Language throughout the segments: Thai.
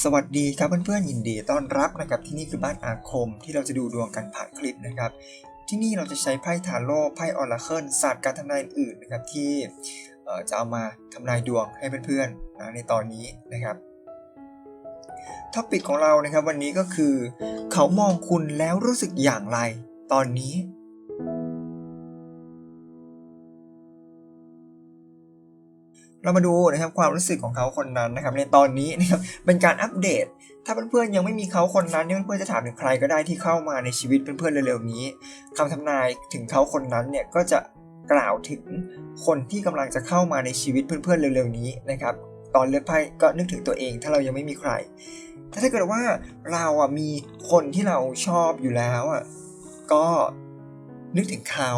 สวัสดีครับเพื่อนๆยินดีต้อนรับนะครับที่นี่คือบ้านอาคมที่เราจะดูดวงกันผ่านคลิปนะครับ ที่นี่เราจะใช้ไพ่ทาโร่ไพ่ออราเคิลศาสตร์การทำนายอื่นนะครับที่เจะเอามาทำนายดวงให้เพื่อนๆนะในตอนนี้นะครับท็อปิกของเรานะครับวันนี้ก็คือ เขามองคุณแล้วรู้สึกอย่างไร ตอนนี้ เรามาดูนะครับความรู้สึกของเขาคนนั้นนะครับในตอนนี้นะครับเป็นการอัปเดต ถ้าเพื่อนๆยังไม่มีเขาคนนั้นเนี่ยเพื่อนๆจะถามถึงใครก็ได้ที่เข้ามาในชีวิตเพื่อนๆเร็วๆนี้คำทำนายถึงเขาคนนั้นเนี่ยก็จะกล่าวถึงคนที่กำลังจะเข้ามาในชีวิตเพื่อนๆเร็วๆนี้นะครับตอนเลือกไพ่ก็นึกถึงตัวเอง ถ้าเรายังไม่มีใครถ้าถ้าเกิดว่าเราอะมีคนที่เราชอบอยู่แล้วอะก็นึกถึงเขา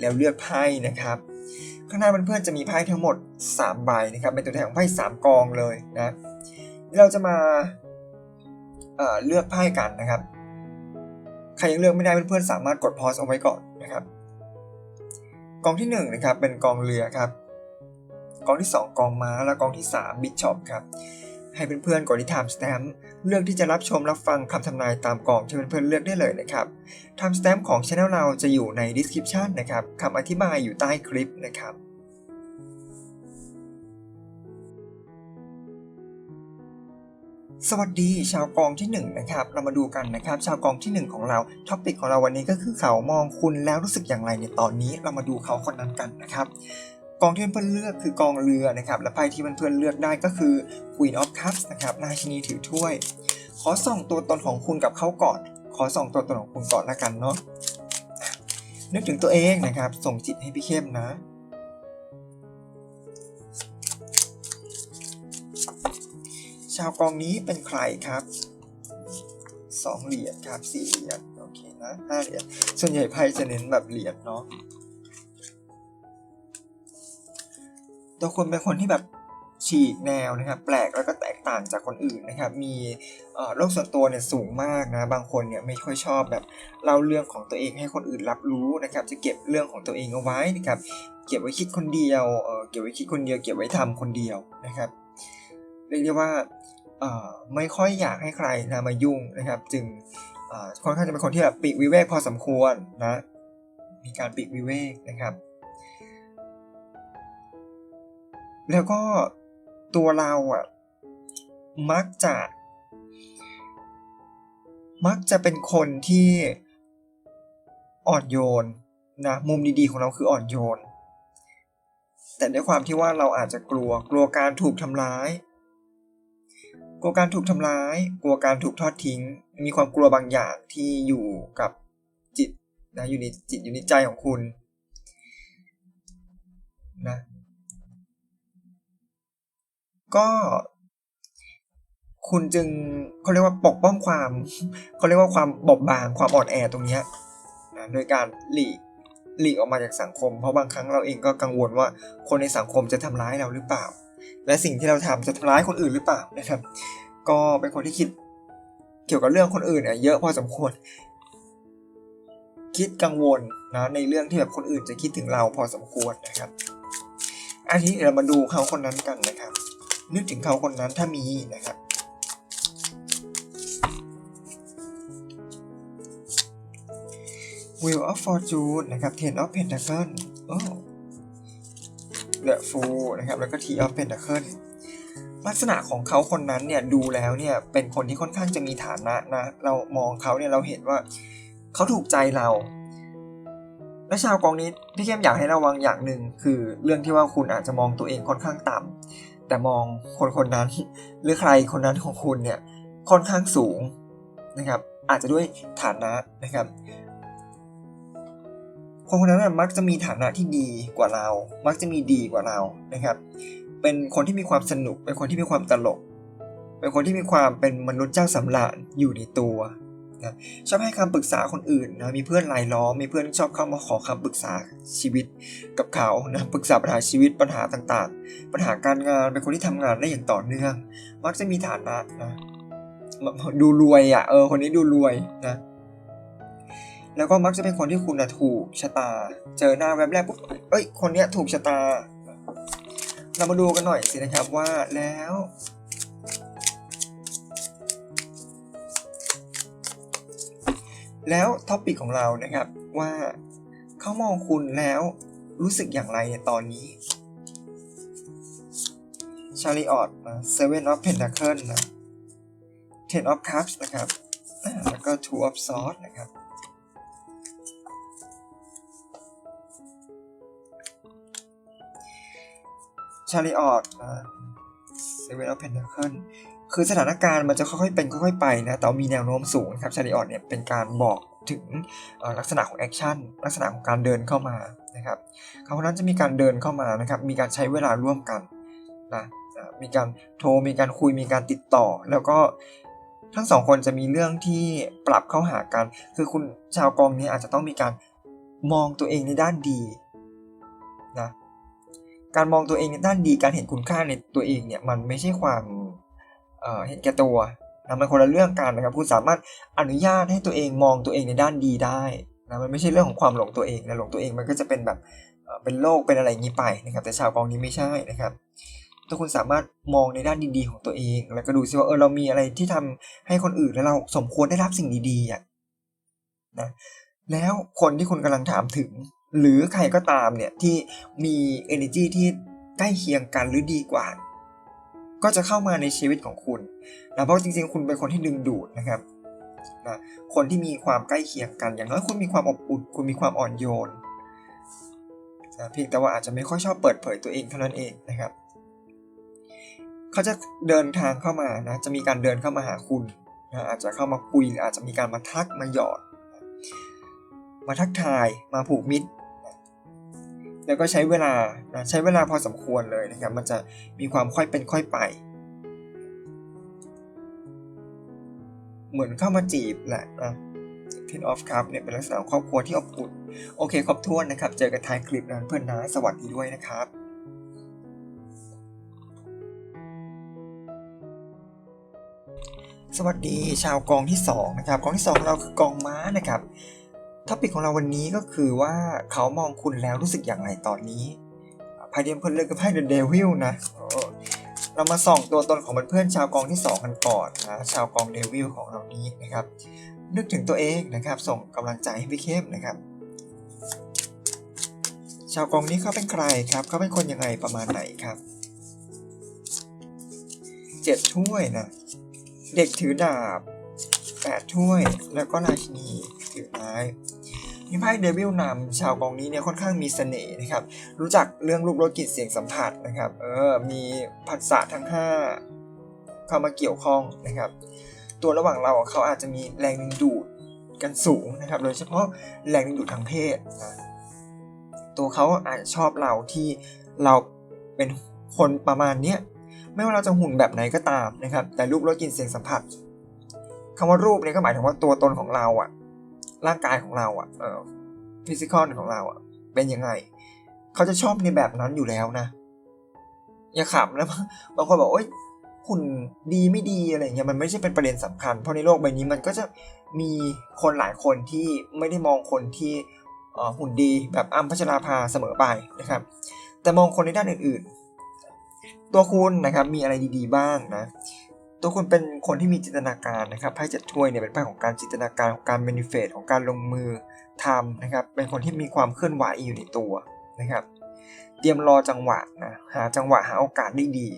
แล้วเลือกไพ่นะครับ ข้างหน้าเพื่อนๆจะมีไพ่ทั้งหมด 3 ใบนะครับ เป็นตัวแทนของไพ่3กองเลยนะเราจะมาเเลือกไพ่กันนะครับ ใครยังเลือกไม่ได้เพื่อนๆสามารถกดพอสเอาไว้ก่อนนะครับ กองที่1นนะครับเป็นกองเรือครับ กองที่ 2 กองม้า และกองที่ 3 บิชอปครับ ให้เพื่อนๆกดที่ time stamp เลือกที่จะรับชมรับฟังคำทำนายตามกองที่เพื่อนๆเลือกได้เลยนะครับ time stamp ของ channel เราจะอยู่ใน description นะครับคำอธิบายอยู่ใต้คลิปนะครับสวัสดีชาวกองที่1นะครับเรามาดูกันนะครับชาวกองที่ 1 ของเราท็อปิกของเราวันนี้ก็คือเขามองคุณแล้วรู้สึกอย่างไรในตอนนี้เรามาดูเขาคนนั้นกันนะครับ กองที่เพื่อนเลือกคือกองเรือนะครับและไพ่ที่เพื่อนเลือกได้ก็คือ Queen of Cups นะครับราชินีถือถ้วย ขอส่องตัวตนของคุณกับเขาก่อน ขอส่องตัวตนของคุณก่อนละกันเนาะนึกถึงตัวเองนะครับ ส่งจิตให้พี่เข้มนะชาวกองนี้เป็นใครครับสองเหรียญครับสี่เหรียญโอเคนะห้าเหรียญส่วนใหญ่ไพ่จะเน้นแบบเหรียญเนาะ ตัวคุณเป็นคนที่แบบฉีกแนวนะครับแปลกแล้วก็แตกต่างจากคนอื่นนะครับ มีโลกส่วนตัวเนี่ยสูงมากนะบางคนเนี่ยไม่ค่อยชอบแบบเล่าเรื่องของตัวเองให้คนอื่นรับรู้นะครับ จะเก็บเรื่องของตัวเองเอาไว้นะครับ เก็บไว้คิดคนเดียวเก็บไว้คิดคนเดียว เก็บไว้ทำคนเดียวนะครับเรียกได้ว่าไม่ค่อยอยากให้ใครนะมายุ่งนะครับ จึงค่อนข้างจะเป็นคนที่แบบปีกวิเวกพอสมควรนะมีการปีกวิเวกนะครับ แล้วก็ตัวเราอะมักจะ มักจะเป็นคนที่อ่อนโยนนะมุมดีๆของเราคืออ่อนโยน แต่ด้วยความที่ว่าเราอาจจะกลัวกลัวการถูกทำร้าย กลัวการถูกทำร้าย กลัวการถูกทอดทิ้ง มีความกลัวบางอย่างที่อยู่กับจิตนะอยู่ในจิตอยู่ในใจของคุณนะ ก็คุณจึงเขาเรียกว่าปกป้องความเขาเรียกว่าความบอบบางความอ่อนแอตรงเนี้ยนะโดยการหลีกหลีกออกมาจากสังคม เพราะบางครั้งเราเองก็กังวลว่าคนในสังคมจะทำร้ายเราหรือเปล่า และสิ่งที่เราทำจะทำร้ายคนอื่นหรือเปล่านะครับ ก็เป็นคนที่คิดเกี่ยวกับเรื่องคนอื่นเนี่ยเยอะพอสมควร คิดกังวลนะในเรื่องที่แบบคนอื่นจะคิดถึงเราพอสมควรนะครับอันนี้เรามาดูเขาคนนั้นกันนะครับ นึกถึงเขาคนนั้นถ้ามีนะครับ Wheel of Fortune นะครับ Ten of Pentacle โอ้ The Fool นะครับ แล้วก็ Tea of Pentacle ลักษณะของเขาคนนั้นเนี่ยดูแล้วเนี่ยเป็นคนที่ค่อนข้างจะมีฐานะนะ เรามองเขาเนี่ยเราเห็นว่าเขาถูกใจเรา และชาวกองนี้พี่เข้มอยากให้ระวังอย่างหนึ่งคือเรื่องที่ว่าคุณอาจจะมองตัวเองค่อนข้างต่ำ แต่มองคนคนนั้น หรือใครคนนั้นของคุณเนี่ยค่อนข้างสูงนะครับอาจจะด้วยฐานะนะครับ คนคนนั้นมักจะมีฐานะที่ดีกว่าเรา มักจะมีดีกว่าเรานะครับ เป็นคนที่มีความสนุก เป็นคนที่มีความตลก เป็นคนที่มีความเป็นมนุษย์เจ้าสำราญอยู่ในตัว นะชอบให้คำปรึกษาคนอื่นนะมีเพื่อนรายล้อมมีเพื่อนชอบเข้ามาขอคำปรึกษาชีวิตกับเขานะปรึกษาปัญหาชีวิตปัญหาต่างๆ ปัญหาการงานเป็นคนที่ทำงานได้อย่างต่อเนื่อง มักจะมีฐานะนะดูรวยอะเออคนนี้ดูรวยนะแล้วก็มักจะเป็นคนที่คุณนะถูกชะตา เจอหน้าแวบแรกปุ๊บเอ้ยคนเนี้ยถูกชะตา เรามาดูกันหน่อยสินะครับว่าแล้ว แล้วท็อปิกของเรานะครับว่าเขามองคุณแล้วรู้สึกอย่างไรในตอนนี้ชาริออตนะ Seven of Pentacles นะ Ten of Cups นะครับแล้วก็ Two of Swords นะครับชาริออตเซเว่นออฟเพนเทเคิล คือสถานการณ์มันจะค่อยๆเป็นค่อยๆไปนะแต่มีแนวโน้มสูงนะครับชาริออตเนี่ยเป็นการบอกถึงลักษณะของแอคชั่นลักษณะของการเดินเข้ามานะครับเขาคนนั้นจะมีการเดินเข้ามานะครับมีการใช้เวลาร่วมกันนะมีการโทรมีการคุยมีการติดต่อ แล้วก็ทั้งสองคนจะมีเรื่องที่ปรับเข้าหากัน คือคุณชาวกองนี้อาจจะต้องมีการมองตัวเองในด้านดีนะการมองตัวเองในด้านดีการเห็นคุณค่าในตัวเองเนี่ยมันไม่ใช่ความ เห็นแก่ตัวนะมันคนละเรื่องกันนะครับ คุณสามารถอนุญาตให้ตัวเองมองตัวเองในด้านดีได้นะมันไม่ใช่เรื่องของความหลงตัวเองนะหลงตัวเองมันก็จะเป็นแบบเป็นโลกเป็นอะไรอย่างนี้ไปนะครับ แต่ชาวกองนี้ไม่ใช่นะครับถ้าคุณสามารถมองในด้านดีๆของตัวเอง แล้วก็ดูซิว่าเออเรามีอะไรที่ทำให้คนอื่นแล้วเราสมควรได้รับสิ่งดีๆอะนะแล้วคนที่คุณกำลังถามถึง หรือใครก็ตามเนี่ยที่มี energy ที่ใกล้เคียงกันหรือดีกว่า ก็จะเข้ามาในชีวิตของคุณนะเพราะจริงๆ คุณเป็นคนที่ดึงดูดนะครับนะคนที่มีความใกล้เคียงกัน อย่างน้อยคุณมีความอบอุ่น คุณมีความอ่อนโยนนะเพียงแต่ว่าอาจจะไม่ค่อยชอบเปิดเผยตัวเองเท่านั้นเองนะครับ เขาจะเดินทางเข้ามานะ จะมีการเดินเข้ามาหาคุณนะอาจจะเข้ามาคุยหรืออาจจะมีการมาทักมาหยอด มาทักทาย มาผูกมิตร แล้วก็ใช้เวลาใช้เวลาพอสมควรเลยนะครับ มันจะมีความค่อยเป็นค่อยไป เหมือนเข้ามาจีบแหละนะ Ten of Cup เนี่ยเป็นลักษณะครอบครัวที่อบอุ่นโอเคครบถ้วนนะครับ เจอกันท้ายคลิปนะเพื่อนนะสวัสดีด้วยนะครับสวัสดีชาวกองที่2นะครับกองที่2ของเราคือกองม้านะครับ ท็อปิกของเราวันนี้ก็คือว่าเขามองคุณแล้วรู้สึกอย่างไรตอนนี้ไพ่เดียมเพื่อนเลือกกับไพ่เดอะเดวิลนะเรามาส่องตัวตนของเพื่อนชาวกองที่ 2 กันก่อนนะชาวกองเดวิลของเรานี้นะครับ นึกถึงตัวเองนะครับ ส่งกำลังใจให้พี่เข้มนะครับ ชาวกองนี้เขาเป็นใครครับเขาเป็นคนยังไงประมาณไหนครับเจ็ดถ้วยนะเด็กถือดาบแปดถ้วยแล้วก็ราชินีถือไม้ มีไพ่เดวิลนำชาวกองนี้เนี่ยค่อนข้างมีเสน่ห์นะครับ รู้จักเรื่องลูกรสกลิ่นเสียงสัมผัสนะครับ เออ มีผัสสะทั้ง 5 เข้ามาเกี่ยวข้องนะครับ ตัวระหว่างเราเขาอาจจะมีแรงดึงดูดกันสูงนะครับ โดยเฉพาะแรงดึงดูดทางเพศนะตัวเขาอาจจะชอบเราที่เราเป็นคนประมาณเนี้ย ไม่ว่าเราจะหุ่นแบบไหนก็ตามนะครับ แต่รูปรสกลิ่นเสียงสัมผัสคำว่ารูปเนี่ยก็หมายถึงว่าตัวตนของเราอะ ร่างกายของเราอะเออฟิสิกอลของเราอะเป็นยังไง เขาจะชอบในแบบนั้นอยู่แล้วนะ อย่าขำนะบางคนบอกโอ๊ยหุ่นดีไม่ดีอะไรเงี้ยมันไม่ใช่เป็นประเด็นสำคัญ เพราะในโลกใบนี้มันก็จะมีคนหลายคนที่ไม่ได้มองคนที่หุ่นดีแบบอ้ำพัชราภาเสมอไปนะครับ แต่มองคนในด้านอื่น ๆ ตัวคุณนะครับมีอะไรดีๆบ้างนะ ตัวคุณเป็นคนที่มีจินตนาการนะครับไพ่เจ็ดถ้วยเนี่ยเป็นไพ่ของการจินตนาการของการ manifest ของการลงมือทำนะครับ เป็นคนที่มีความเคลื่อนไหวอยู่ในตัวนะครับ เตรียมรอจังหวะนะหาจังหวะหาโอกาสได้ดี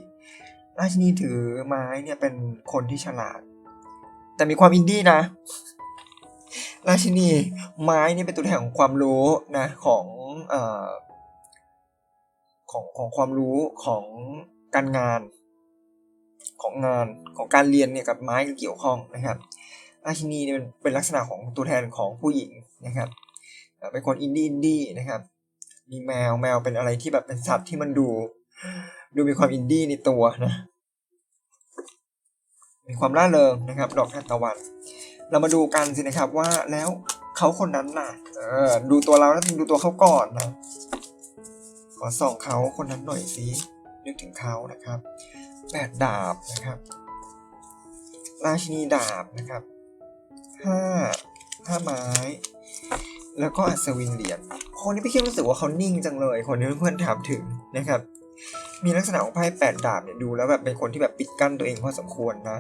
ราชินีถือไม้เนี่ยเป็นคนที่ฉลาด แต่มีความอินดี้นะ ราชินีไม้เนี่ยเป็นตัวแทนของความรู้นะของเอ่อของของความรู้ของการงาน ของงานของการเรียนเนี่ยกับไม้เกี่ยวข้องนะครับราชินีเนี่ยเป็นลักษณะของตัวแทนของผู้หญิงนะครับเอ่อเป็นคนอินดี้อินดี้นะครับมีแมวแมวเป็นอะไรที่แบบเป็นสัตว์ที่มันดู ดูมีความอินดี้ในตัวนะมีความร่าเริงนะครับ ดอกทานตะวัน เรามาดูกันสินะครับว่าแล้วเขาคนนั้นน่ะเออดูตัวเราแล้วดูตัวเขาก่อนนะขอส่องเขาคนนั้นหน่อยสินึกถึงเขานะครับ แปดดาบนะครับ ราชินีดาบนะครับห้าห้าไม้ แล้วก็อัศวินเหรียญคนนี้พี่คิดรู้สึกว่าเขานิ่งจังเลย คนที่เพื่อนถามถึงนะครับ มีลักษณะของไพ่แปดดาบเนี่ยดูแล้วแบบเป็นคนที่แบบปิดกั้นตัวเองพอสมควรนะ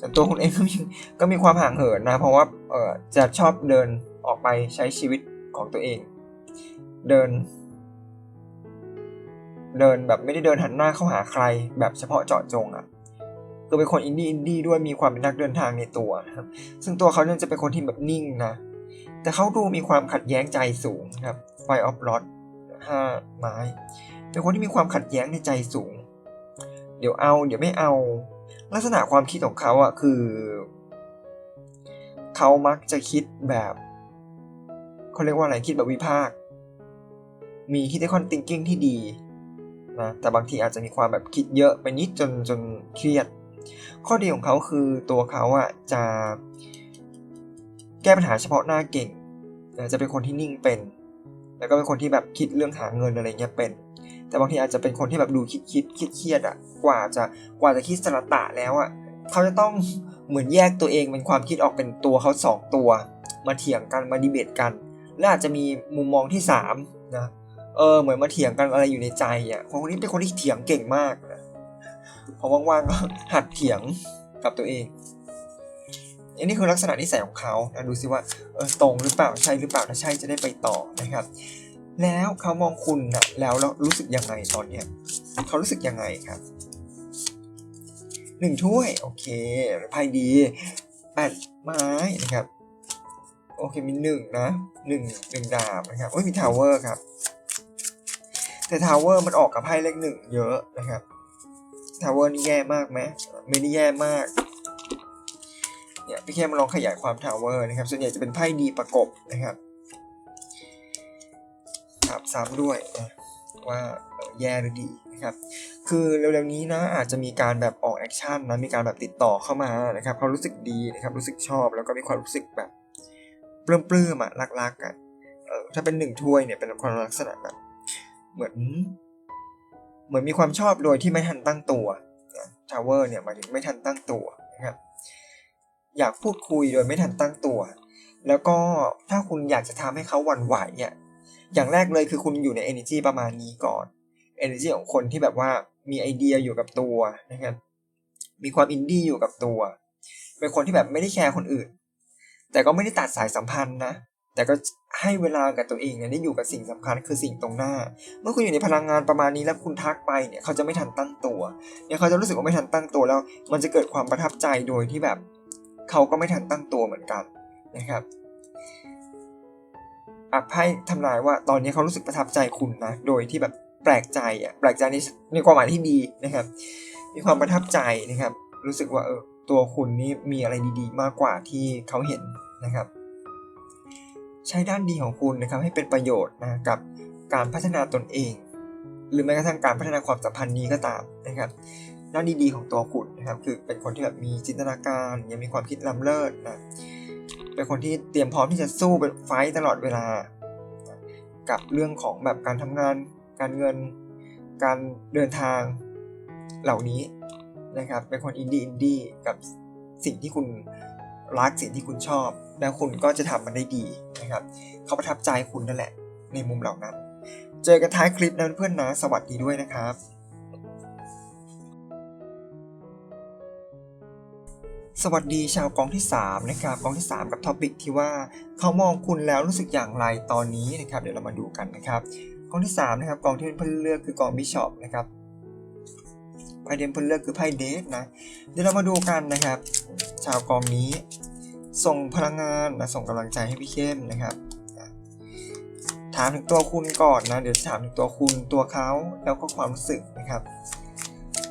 ส่วนตัวคุณเองก็มีก็มีความห่างเหินนะ เพราะว่าเออจะชอบเดินออกไปใช้ชีวิตของตัวเอง เดิน เดินแบบไม่ได้เดินหันหน้าเข้าหาใคร แบบเฉพาะเจาะจงอะ่ะคือเป็นคนอินดี้อินดี้ด้วยมีความเป็นนักเดินทางในตัวนะครับ ซึ่งตัวเขาเนี่ยจะเป็นคนที่แบบนิ่งนะ แต่เขาดูมีความขัดแย้งใจสูงครับไฟออฟลอตห้าไม้ เป็นคนที่มีความขัดแย้งในใจสูง เดี๋ยวเอาเดี๋ยวไม่เอา ลักษณะความคิดของเขาอะคือ เขามักจะคิดแบบเขาเรียกว่าอะไรคิดแบบวิพาก มีคิดได้คอนติงกิ้งที่ดี นะแต่บางทีอาจจะมีความแบบคิดเยอะไปนิดจนจนเครียด ข้อดีของเขาคือตัวเขาอะจะแก้ปัญหาเฉพาะหน้าเก่งจะเป็นคนที่นิ่งเป็น แล้วก็เป็นคนที่แบบคิดเรื่องหาเงินอะไรเงี้ยเป็น แต่บางทีอาจจะเป็นคนที่แบบดูคิดคิดคิดเครียดอะกว่าจะกว่าจะคิดสระตะแล้วอะเขาจะต้องเหมือนแยกตัวเองเป็นความคิดออกเป็นตัวเขาสองตัว มาเถียงกันมาดีเบตกัน และอาจจะมีมุมมองที่สามนะ เออเหมือนมาเถียงกันอะไรอยู่ในใจอะคนนี้เป็นคนที่เถียงเก่งมากนะพอว่างๆก็หัดเถียงกับตัวเองอันนี้คือลักษณะนิสัยของเขาดูซิว่าเออตรงหรือเปล่าใช่หรือเปล่าถ้าใช่จะได้ไปต่อนะครับ แล้วเขามองคุณนะแล้วเรารู้สึกยังไงตอนเนี้ยเขารู้สึกยังไงครับหนึ่งถ้วยโอเคไพ่ดีแปดไม้นะครับโอเคมีหนึ่งนะหนึ่งหนึ่งดาบนะครับโอ้ยมีทาวเวอร์ครับ แต่ทาวเวอร์มันออกกับไพ่เลขหนึ่งเยอะนะครับทาวเวอร์นี่แย่มากไหมไม่ได้แย่มากเนี่ยพี่แค่มาลองขยายความทาวเวอร์นะครับ ส่วนใหญ่จะเป็นไพ่ดีประกบนะครับครับซ้ำด้วยนะว่าแย่หรือดีนะครับ คือเร็วๆนี้นะอาจจะมีการแบบออกแอคชั่นนะมีการแบบติดต่อเข้ามานะครับเขารู้สึกดีนะครับรู้สึกชอบ แล้วก็มีความรู้สึกแบบปลื้มๆอะรักๆอะถ้าเป็นหนึ่งถ้วยเนี่ยเป็นความลักษณะแบบ เหมือน เหมือนมีความชอบโดยที่ไม่ทันตั้งตัวทาวเวอร์เนี่ยหมายถึงไม่ทันตั้งตัวนะครับ อยากพูดคุยโดยไม่ทันตั้งตัว แล้วก็ถ้าคุณอยากจะทำให้เขาหวั่นไหวเนี่ย อย่างแรกเลยคือคุณอยู่ใน energy ประมาณนี้ก่อน energy ของคนที่แบบว่ามีไอเดียอยู่กับตัวนะครับ มีความอินดี้อยู่กับตัว เป็นคนที่แบบไม่ได้แคร์คนอื่น แต่ก็ไม่ได้ตัดสายสัมพันธ์นะ แต่ก็ให้เวลากับตัวเองเนี่ยได้อยู่กับสิ่งสำคัญคือสิ่งตรงหน้า เมื่อคุณอยู่ในพลังงานประมาณนี้แล้วคุณทักไปเนี่ยเขาจะไม่ทันตั้งตัวเนี่ยเขาจะรู้สึกว่าไม่ทันตั้งตัวแล้ว มันจะเกิดความประทับใจโดยที่แบบเขาก็ไม่ทันตั้งตัวเหมือนกันนะครับอะไพ่ทำนายว่าตอนนี้เขารู้สึกประทับใจคุณนะ โดยที่แบบแปลกใจอะแปลกใจในในความหมายที่ดีนะครับ มีความประทับใจนะครับ รู้สึกว่าเออตัวคุณนี่มีอะไรดีๆ มากกว่าที่เขาเห็นนะครับ ใช้ด้านดีของคุณนะครับให้เป็นประโยชน์นะกับการพัฒนาตนเอง หรือแม้กระทั่งการพัฒนาความสัมพันธ์นี้ก็ตามนะครับด้านดีๆของตัวคุณนะครับคือเป็นคนที่แบบมีจินตนาการยังมีความคิดล้ำเลิศนะเป็นคนที่เตรียมพร้อมที่จะสู้เป็นไฟตลอดเวลา กับเรื่องของแบบการทำงาน การเงิน การเดินทางเหล่านี้นะครับ เป็นคนอินดี้อินดี้กับสิ่งที่คุณรักสิ่งที่คุณชอบ แล้วคุณก็จะทำมันได้ดี ครับ เขาประทับใจคุณนั่นแหละ ในมุมเหล่านั้น เจอกันท้ายคลิปนั้นเพื่อนนะสวัสดีด้วยนะครับสวัสดีชาวกองที่3นะครับกองที่ 3 กับท็อปิกที่ว่าเขามองคุณแล้วรู้สึกอย่างไรตอนนี้นะครับเดี๋ยวเรามาดูกันนะครับกองที่3นะครับกองที่เพื่อนเลือกคือกองบิชอปนะครับไพ่เดมเพื่อนเลือกคือไพ่เดทนะเดี๋ยวเรามาดูกันนะครับ ชาวกองนี้ ส่งพลังงานนะส่งกำลังใจให้พี่เข้มนะครับ ถามถึงตัวคุณก่อนนะเดี๋ยวถามถึงตัวคุณตัวเขาแล้วก็ความรู้สึกนะครับ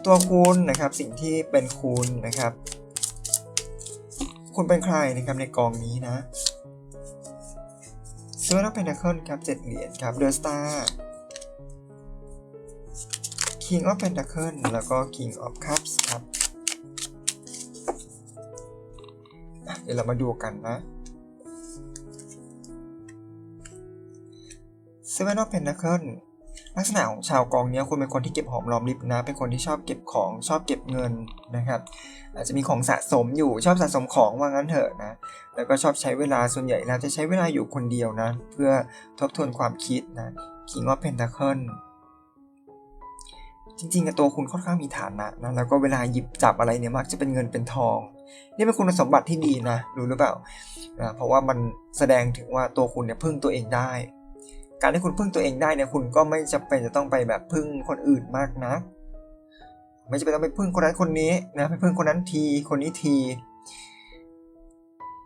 ตัวคุณนะครับสิ่งที่เป็นคุณนะครับ คุณเป็นใครนะครับในกองนี้นะเซอร์นักเพนทาเคิลครับเจ็ดเหรียญครับเดอะสตาร์ King of Pentacle แล้วก็ King of Cups ครับ ดี๋ยวเรามาดูกันนะ Seven of Pentacle ลักษณะของชาวกองนี้คุณเป็นคนที่เก็บหอมรอมริบนะ เป็นคนที่ชอบเก็บของชอบเก็บเงินนะครับ อาจจะมีของสะสมอยู่ชอบสะสมของว่างั้นเถอะนะ แล้วก็ชอบใช้เวลาส่วนใหญ่แล้วจะใช้เวลาอยู่คนเดียวนะ เพื่อทบทวนความคิดนะ King of Pentacle จริงๆกับตัวคุณค่อนข้างมีฐานะนะ แล้วก็เวลาหยิบจับอะไรเนี่ยมักจะเป็นเงินเป็นทอง นี่เป็นคุณสมบัติที่ดีนะรู้หรือเปล่านะเพราะว่ามันแสดงถึงว่าตัวคุณเนี่ยพึ่งตัวเองได้ การที่คุณพึ่งตัวเองได้เนี่ยคุณก็ไม่จำเป็นจะต้องไปแบบพึ่งคนอื่นมากนะไม่จำเป็นต้องไปพึ่งคนนั้นคนนี้นะไปพึ่งคนนั้นทีคนนี้ที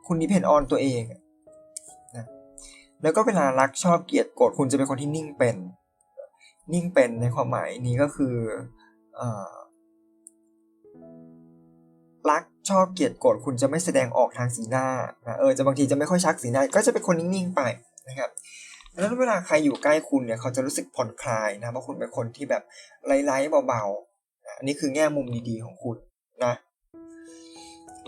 คุณดิเพนออนตัวเองนะแล้วก็เวลารักชอบเกลียดโกรธคุณจะเป็นคนที่นิ่งเป็น นิ่งเป็นในความหมายนี้ก็คือเออรัก ชอบเกลียดโกรธคุณจะไม่แสดงออกทางสีหน้านะเออจะบางทีจะไม่ค่อยชักสีหน้า ก็จะเป็นคนนิ่งๆไปนะครับดังนั้นเวลาใครอยู่ใกล้คุณเนี่ยเขาจะรู้สึกผ่อนคลายนะเพราะคุณเป็นคนที่แบบไร้ๆเบาๆนะอันนี้คือแง่มุมดีๆของคุณนะ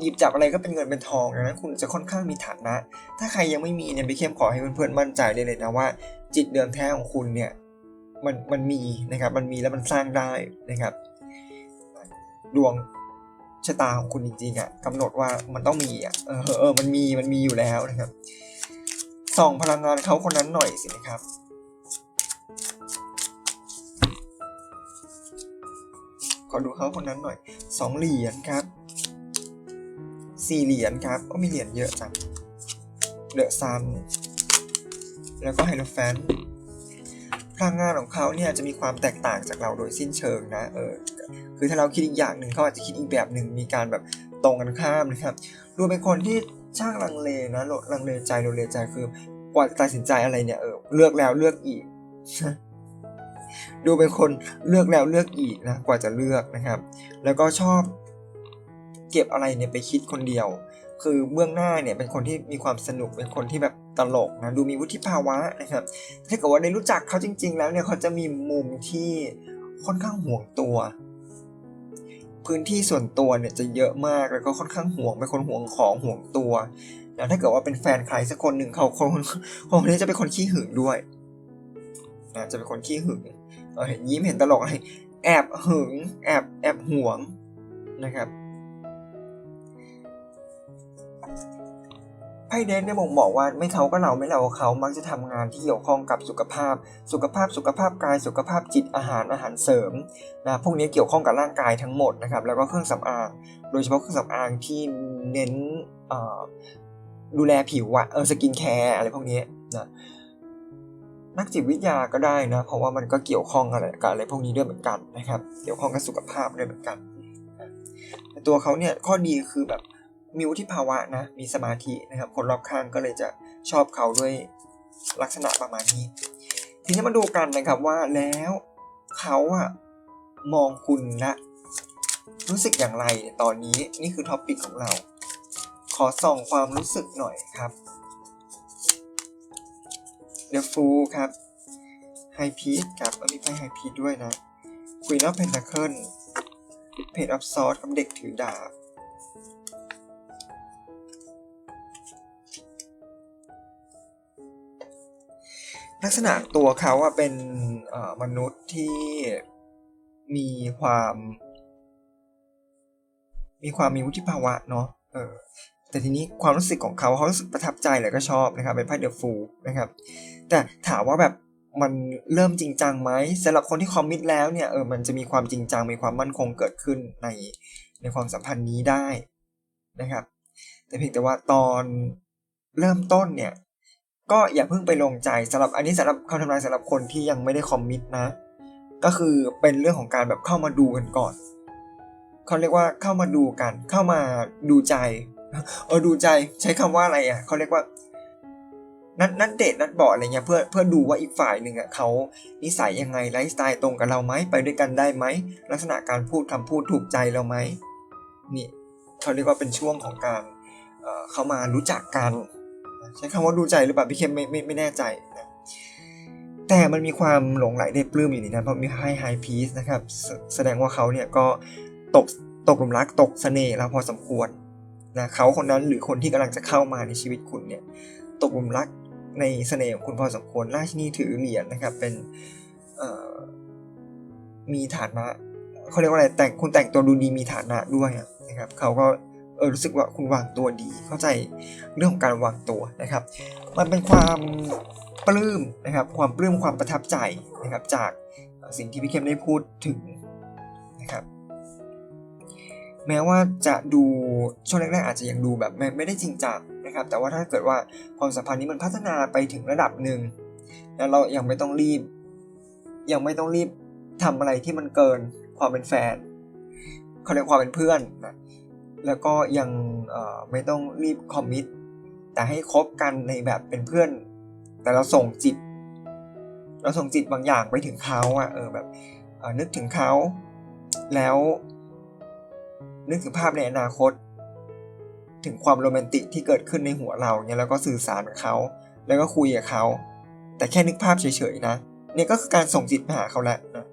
หยิบจับอะไรก็เป็นเงินเป็นทองดังนั้นคุณจะค่อนข้างมีฐานะ ถ้าใครยังไม่มีเนี่ยพี่เข้มขอให้เพื่อนๆมั่นใจได้เลยนะว่า จิตเดิมแท้ของคุณเนี่ยมันมันมีนะครับมันมีแล้วมันสร้างได้นะครับ ดวง ชะตาของคุณจริงๆอะกำหนดว่ามันต้องมีอะเออเออมันมีมันมีอยู่แล้วนะครับส่องพลังงานเขาคนนั้นหน่อยสินะครับขอดูเขาคนนั้นหน่อยสองเหรียญครับสี่เหรียญครับก็มีเหรียญเยอะจังเดอะซันแล้วก็ไฮโลแฟนพลังงานของเขาเนี่ยจะมีความแตกต่างจากเราโดยสิ้นเชิงนะเออ คือถ้าเราคิดอีกอย่างหนึ่งเขาอาจจะคิดอีกแบบหนึ่งมีการแบบตรงกันข้ามนะครับดูเป็นคนที่ช่างลังเลนะลังเลใจลังเลใจคือกว่าจะตัดสินใจอะไรเนี่ยเออเลือกแล้วเลือกอีก ดูเป็นคนเลือกแล้วเลือกอีกนะกว่าจะเลือกนะครับ แล้วก็ชอบเก็บอะไรเนี่ยไปคิดคนเดียว คือเบื้องหน้าเนี่ยเป็นคนที่มีความสนุกเป็นคนที่แบบตลกนะดูมีวุฒิภาวะนะครับถ้าเกิดว่าได้รู้จักเขาจริง ๆ แล้วเนี่ยเขาจะมีมุมที่ค่อนข้างห่วงตัว พื้นที่ส่วนตัวเนี่ยจะเยอะมากแล้วก็ค่อนข้างห่วงเป็นคนห่วงของห่วงตัวแล้วถ้าเกิดว่าเป็นแฟนใครสักคนหนึ่งเขาคนคนนี้จะเป็นคนขี้หึงด้วยนะจะเป็นคนขี้หึงเออเห็นยิ้มเห็นตลกอะไรแอบหึงแอบแอบห่วงนะครับ พ่เดนเนี่ยบ่งบอกว่าไม่เขาก็เราไม่เราเขามักจะทำงานที่เกี่ยวข้องกับสุขภาพ สุขภาพสุขภาพกายสุขภาพจิตอาหารอาหารเสริมนะพวกนี้เกี่ยวข้องกับร่างกายทั้งหมดนะครับแล้วก็เครื่องสำอาง โดยเฉพาะเครื่องสำอางที่เน้นดูแลผิวอะเออสกินแคร์อะไรพวกนี้นะนักจิตวิทยาก็ได้นะเพราะว่ามันก็เกี่ยวข้องอะไรกับอะไรพวกนี้ด้วยเหมือนกันนะครับ เกี่ยวข้องกับสุขภาพด้วยเหมือนกัน ตัวเขาเนี่ยข้อดีคือแบบ มีวุฒิภาวะนะ มีสมาธินะครับ คนรอบข้างก็เลยจะชอบเขาด้วยลักษณะประมาณนี้ ทีนี้มาดูกันนะครับว่าแล้วเขาอะมองคุณนะรู้สึกอย่างไรตอนนี้นี่คือท็อปปิกของเรา ขอส่องความรู้สึกหน่อยครับ The Fool ครับ High Peace ครับมีไพ่ High Peace ด้วยนะ Queen of Pentacle Page of Swords กับเด็กถือดาบ ลักษณะตัวเขาอะเป็นมนุษย์ที่มีความ มีความมีวุฒิภาวะเนาะเออแต่ทีนี้ความรู้สึกของเขาเขารู้สึกประทับใจเลยก็ชอบนะครับ เป็นไพ่เดอะฟูนะครับ แต่ถามว่าแบบมันเริ่มจริงจังไหมสำหรับคนที่คอมมิตแล้วเนี่ยเออมันจะมีความจริงจังมีความมั่นคงเกิดขึ้นในในความสัมพันธ์นี้ได้นะครับ แต่เพียงแต่ว่าตอนเริ่มต้นเนี่ย ก็อย่าเพิ่งไปลงใจสำหรับอันนี้สำหรับคำทำนายสำหรับคนที่ยังไม่ได้คอมมิตนะ ก็คือเป็นเรื่องของการแบบเข้ามาดูกันก่อนเขาเรียกว่าเข้ามาดูกัน เข้ามาดูใจ เออดูใจใช้คำว่าอะไรอะเขาเรียกว่า นัดนัดเดทนัดบออะไรเงี้ยเพื่อเพื่อดูว่าอีกฝ่ายหนึ่งอะเขานิสัยยังไงไลฟ์สไตล์ตรงกับเราไหมไปด้วยกันได้ไหมลักษณะการพูดคำพูดถูกใจเราไหมนี่เขาเรียกว่าเป็นช่วงของการเเข้ามารู้จักกัน ใช้คำว่าดูใจหรือเปล่าพี่เข้มไม่ไม่ไม่แน่ใจนะแต่มันมีความหลงไหลได้ปลื้มอยู่ในนั้นเพราะมีไฮไฮพีซนะครับแสดงว่าเขาเนี่ยก็ตกตกหลุมรักตกเสน่ห์แล้วพอสมควรนะเขาคนนั้นหรือคนที่กำลังจะเข้ามาในชีวิตคุณเนี่ยตกหลุมรักในเสน่ห์ของคุณพอสมควรราชินีถือเหรียญนะครับเป็นมีฐานะเขาเรียกว่าอะไรแต่งคุณแต่งตัวดูดีมีฐานะด้วยนะครับเขาก็ ออรู้สึกว่าคุณวางตัวดี เข้าใจเรื่องของการวางตัวนะครับ มันเป็นความปลื้มนะครับ ความปลื้มความประทับใจนะครับ จากสิ่งที่พี่เข้มได้พูดถึงนะครับ แม้ว่าจะดูช่วงแรกๆอาจจะยังดูแบบไม่ไม่ได้จริงจังนะครับ แต่ว่าถ้าเกิดว่าความสัมพันธ์นี้มันพัฒนาไปถึงระดับหนึ่งแล้วเรายังไม่ต้องรีบ ยังไม่ต้องรีบทำอะไรที่มันเกินความเป็นแฟนเขาเรียกความเป็นเพื่อนนะ แล้วก็ยังไม่ต้องรีบคอมมิตแต่ให้คบกันในแบบเป็นเพื่อน แต่เราส่งจิต เราส่งจิตบางอย่างไปถึงเขาอะเออแบบนึกถึงเขา แล้ว นึกถึงภาพในอนาคต ถึงความโรแมนติกที่เกิดขึ้นในหัวเราเนี่ยแล้วก็สื่อสารกับเขา แล้วก็คุยกับเขา แต่แค่นึกภาพเฉยๆนะเนี่ยก็คือการส่งจิตมาหาเขาแหละนะ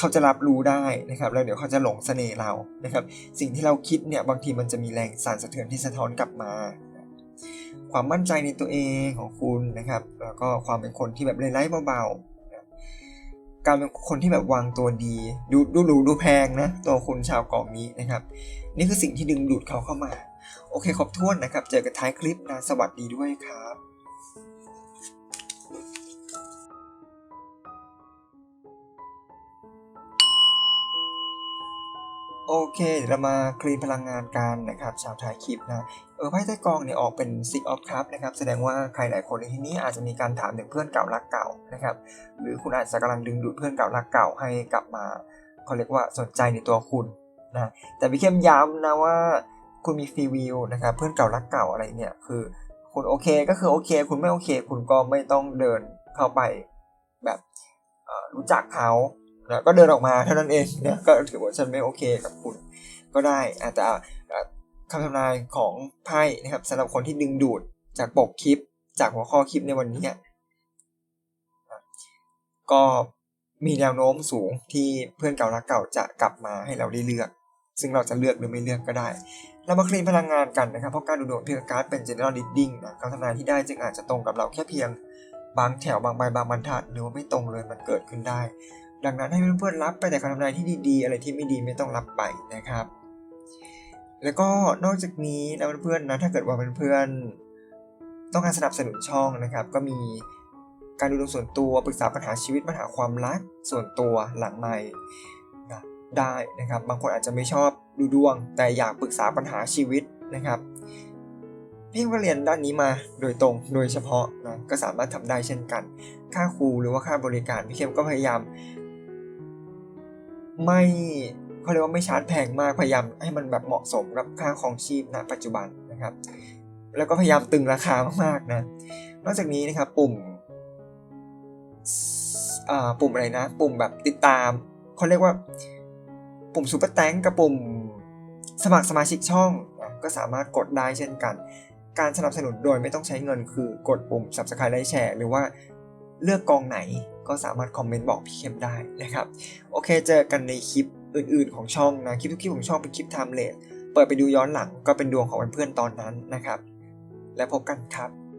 เขาจะรับรู้ได้นะครับแล้วเดี๋ยวเขาจะหลงเสน่ห์เรานะครับ สิ่งที่เราคิดเนี่ยบางทีมันจะมีแรงสั่นสะเทือนที่สะท้อนกลับมา ความมั่นใจในตัวเองของคุณนะครับ แล้วก็ความเป็นคนที่แบบไร้เบาๆการเป็นคนที่แบบวางตัวดี ดูดูหรูดูแพงนะตัวคุณชาวกองนี้นะครับ นี่คือสิ่งที่ดึงดูดเขาเข้ามา โอเคครบถ้วนนะครับ เจอกันท้ายคลิปนะสวัสดีด้วยครับ โอเคเดี๋ยวเรามาคลีนพลังงานกันนะครับชาวท้ายคลิปนะเออไพ่ใต้กองเนี่ยออกเป็น Six of Cups นะครับแสดงว่าใครหลายคนในที่นี้อาจจะมีการถามถึงเพื่อนเก่ารักเก่านะครับหรือคุณอาจจะกำลังดึงดูดเพื่อนเก่ารักเก่าให้กลับมาเขาเรียกว่าสนใจในตัวคุณนะแต่พี่เข้มย้ำนะว่าคุณมีฟรีวิวนะครับเพื่อนเก่ารักเก่าอะไรเนี่ยคือคุณโอเคก็คือโอเค คุณไม่โอเค คุณก็ไม่ต้องเดินเข้าไปแบบรู้จักเขา นะก็เดินออกมาเท่านั้นเองนะก็ถือว่าฉันไม่โอเคกับคุณก็ได้อาจจะคำทำนายของไพ่นะครับสำหรับคนที่ดึงดูดจากปกคลิป จากหัวข้อคลิปในวันนี้ก็มีแนวโน้มสูงที่เพื่อนเก่ารักเก่าจะกลับมาให้เราได้เลือก ซึ่งเราจะเลือกหรือไม่เลือกก็ได้ เรามาคลีนพลังงานกันนะครับ เพราะการดูดวงเพียงการเป็น general reading นะคำทำนายที่ได้จึงอาจจะตรงกับเราแค่เพียงบางแถวบางใบบางบรรทัดหรือว่าไม่ตรงเลยมันเกิดขึ้นได้ ดังนั้นให้เพื่อนๆรับไปแต่คำทำนายที่ดีๆ อะไรที่ไม่ดีไม่ต้องรับไปนะครับ แล้วก็นอกจากนี้นะเพื่อนๆนะถ้าเกิดว่าเพื่อนๆต้องการสนับสนุนช่องนะครับ ก็มีการดูดวงส่วนตัวปรึกษาปัญหาชีวิตปัญหาความรักส่วนตัวหลังใหม่นะได้นะครับ บางคนอาจจะไม่ชอบดูดวง แต่อยากปรึกษาปัญหาชีวิตนะครับพี่ก็เรียนด้านนี้มาโดยตรงโดยเฉพาะนะก็สามารถทำได้เช่นกัน ค่าครูหรือว่าค่าบริการพี่เข้มก็พยายาม ไม่เขาเรียกว่าไม่ชาร์จแพงมากพยายามให้มันแบบเหมาะสมกับค่าของชีพณปัจจุบันนะครับ แล้วก็พยายามตึงราคามากๆนะ นอกจากนี้นะครับปุ่มอ่าปุ่มอะไรนะ ปุ่มแบบติดตามเขาเรียกว่าปุ่มซูเปอร์แตงกับปุ่มสมัครสมาชิกช่องนะก็สามารถกดได้เช่นกัน การสนับสนุนโดยไม่ต้องใช้เงินคือกดปุ่ม subscribe ไลค์แชร์หรือว่า เลือกกองไหนก็สามารถคอมเมนต์บอกพี่เข้มได้นะครับ โอเคเจอกันในคลิปอื่นๆของช่องนะคลิปทุกคลิปของช่องเป็นคลิปไทม์เลสเปิดไปดูย้อนหลังก็เป็นดวงของเพื่อนๆตอนนั้นนะครับ และพบกันครับ